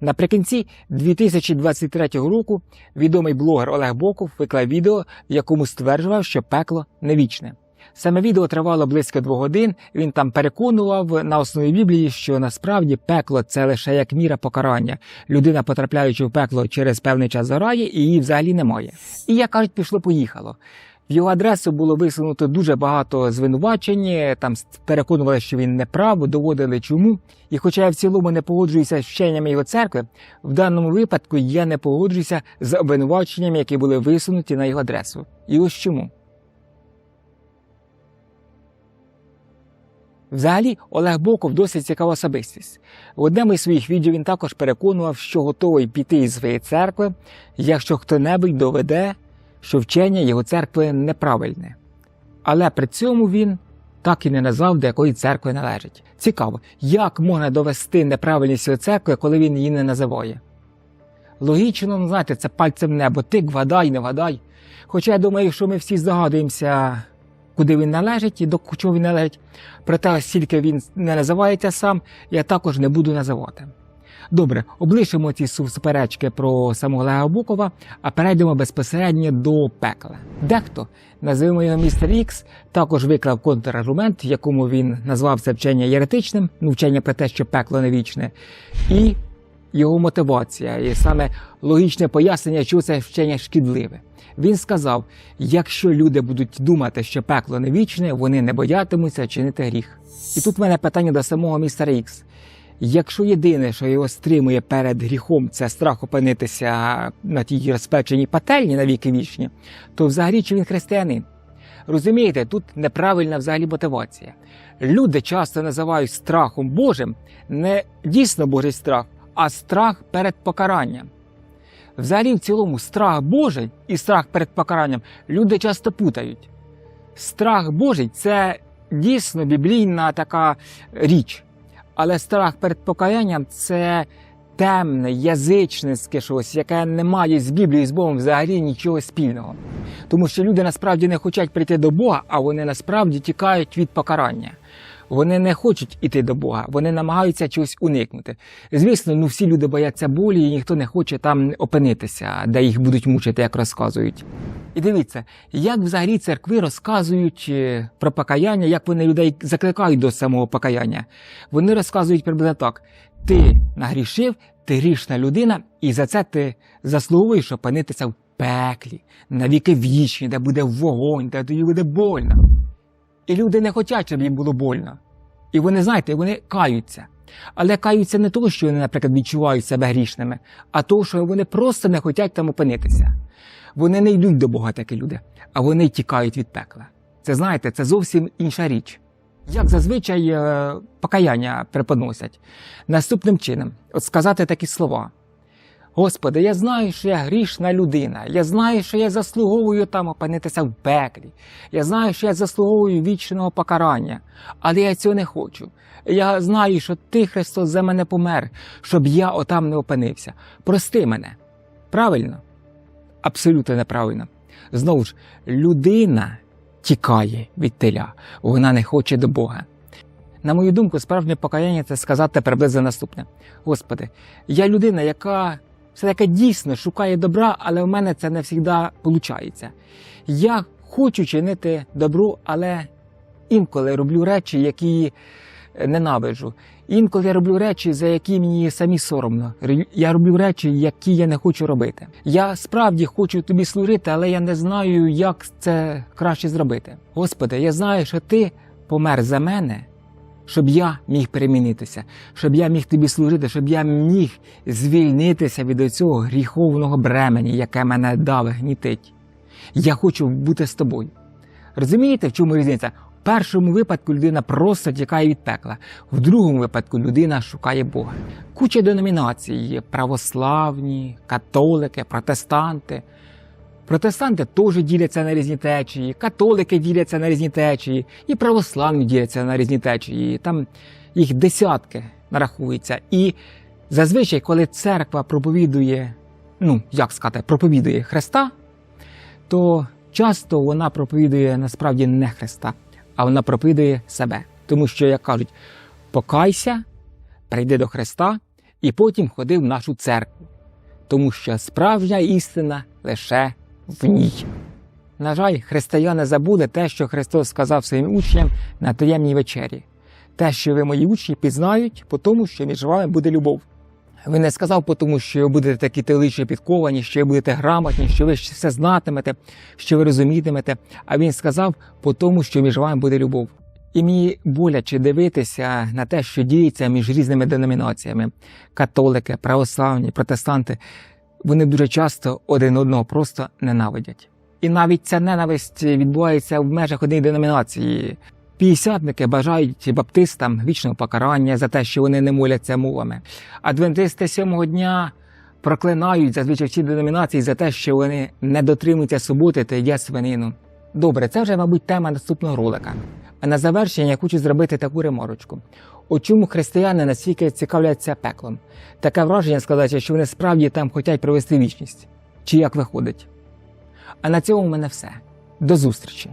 Наприкінці 2023 року відомий блогер Олег Боков виклав відео, в якому стверджував, що пекло не вічне. Саме відео тривало близько двох годин. Він там переконував на основі Біблії, що насправді пекло це лише як міра покарання. Людина, потрапляючи в пекло через певний час заграє, і її взагалі немає. І як кажуть, пішло-поїхало. В його адресу було висунуто дуже багато звинувачень. Там переконували, що він не прав, доводили чому. І хоча я в цілому не погоджуюся з вченнями його церкви, в даному випадку я не погоджуюся з обвинуваченнями, які були висунуті на його адресу. І ось чому. Взагалі, Олег Боков досить цікава особистість. В одному із своїх відео він також переконував, що готовий піти із своєї церкви, якщо хто-небудь доведе, що вчення його церкви неправильне. Але при цьому він так і не назвав, до якої церкви належить. Цікаво, як можна довести неправильність його церкви, коли він її не називає. Логічно, ну, знаєте, це пальцем небо, тик, вгадай, не вгадай. Хоча я думаю, що ми всі здогадуємося, куди він належить і до чого він належить. Проте, оскільки він не називається сам, я також не буду називати. Добре, облишимо ці суперечки про самого Олега Букова, а перейдемо безпосередньо до пекла. Дехто, називаємо його містер Ікс, також виклав контраргумент, якому він назвав це вчення єретичним, ну вчення про те, що пекло не вічне, і його мотивація, і саме логічне пояснення, чого це вчення шкідливе. Він сказав: якщо люди будуть думати, що пекло не вічне, вони не боятимуться чинити гріх. І тут в мене питання до самого містера Ікс. Якщо єдине, що його стримує перед гріхом, це страх опинитися на тій розпеченій пательні на віки вічні, то взагалі чи він християнин? Розумієте, тут неправильна взагалі мотивація. Люди часто називають страхом Божим не дійсно Божий страх, а страх перед покаранням. Взагалі, в цілому, страх Божий і страх перед покаранням люди часто путають. Страх Божий це дійсно біблійна така річ. Але страх перед покаянням це темне, язичницьке щось, яке не має з Біблією з Богом взагалі нічого спільного. Тому що люди насправді не хочуть прийти до Бога, а вони насправді тікають від покарання. Вони не хочуть іти до Бога, вони намагаються чогось уникнути. Звісно, ну всі люди бояться болі, і ніхто не хоче там опинитися, де їх будуть мучити, як розказують. І дивіться, як взагалі церкви розказують е, про покаяння, як вони людей закликають до самого покаяння. Вони розказують приблизно так: ти нагрішив, ти грішна людина, і за це ти заслуговуєш опинитися в пеклі, на віки вічні, де буде вогонь, де тобі буде больно. І люди не хочуть, щоб їм було больно. І вони, знаєте, вони каються. Але каються не того, що вони, наприклад, відчувають себе грішними, а того, що вони просто не хочуть там опинитися. Вони не йдуть до Бога, такі люди, а вони тікають від пекла. Це знаєте, це зовсім інша річ. Як зазвичай е, покаяння преподносять наступним чином, от сказати такі слова. Господи, я знаю, що я грішна людина. Я знаю, що я заслуговую там опинитися в пеклі. Я знаю, що я заслуговую вічного покарання, але я цього не хочу. Я знаю, що ти, Христос, за мене помер, щоб я отам не опинився. Прости мене. Правильно? Абсолютно неправильно. Знову ж, людина тікає від теля, вона не хоче до Бога. На мою думку, справжнє покаяння це сказати приблизно наступне: Господи, я людина, яка все таки дійсно шукає добра, але в мене це не завжди виходить. Я хочу чинити добро, але інколи роблю речі, які ненавиджу. Інколи я роблю речі, за які мені самі соромно. Я роблю речі, які я не хочу робити. Я справді хочу тобі служити, але я не знаю, як це краще зробити. Господи, я знаю, що ти помер за мене щоб я міг перемінитися, щоб я міг тобі служити, щоб я міг звільнитися від цього гріховного бремені, яке мене даве, гнітить. Я хочу бути з тобою. Розумієте, в чому різниця? Першому випадку людина просто тікає від пекла, в другому випадку людина шукає Бога. Куча деномінацій є православні, католики, протестанти. Протестанти теж діляться на різні течії, католики діляться на різні течії, і православні діляться на різні течії. Там їх десятки нарахується. І зазвичай, коли церква проповідує, ну як сказати, проповідує Христа, то часто вона проповідує насправді не Христа, а вона проповідує себе. Тому що, як кажуть, покайся, прийди до Христа, і потім ходив в нашу церкву, тому що справжня істина лише в ній. На жаль, християни забули те, що Христос сказав своїм учням на таємній вечері. Те, що ви мої учні пізнають, по тому, що між вами буде любов. Він не сказав тому, що ви будете такі теологічно підковані, що ви будете грамотні, що ви все знатимете, що ви розумітимете. А він сказав тому, що між вами буде любов. І мені боляче дивитися на те, що діється між різними деномінаціями: католики, православні, протестанти. Вони дуже часто один одного просто ненавидять. І навіть ця ненависть відбувається в межах однієї деномінації. П'ятдесятники бажають баптистам вічного покарання за те, що вони не моляться мовами. Адвентисти сьомого дня проклинають зазвичай всі деномінації за те, що вони не дотримуються суботи та їдять свинину. Добре, це вже, мабуть, тема наступного ролика. А на завершення я хочу зробити таку реморочку. У чому християни настільки цікавляться пеклом? Таке враження складається, що вони справді там хочуть провести вічність. Чи як виходить? А на цьому в мене все. До зустрічі!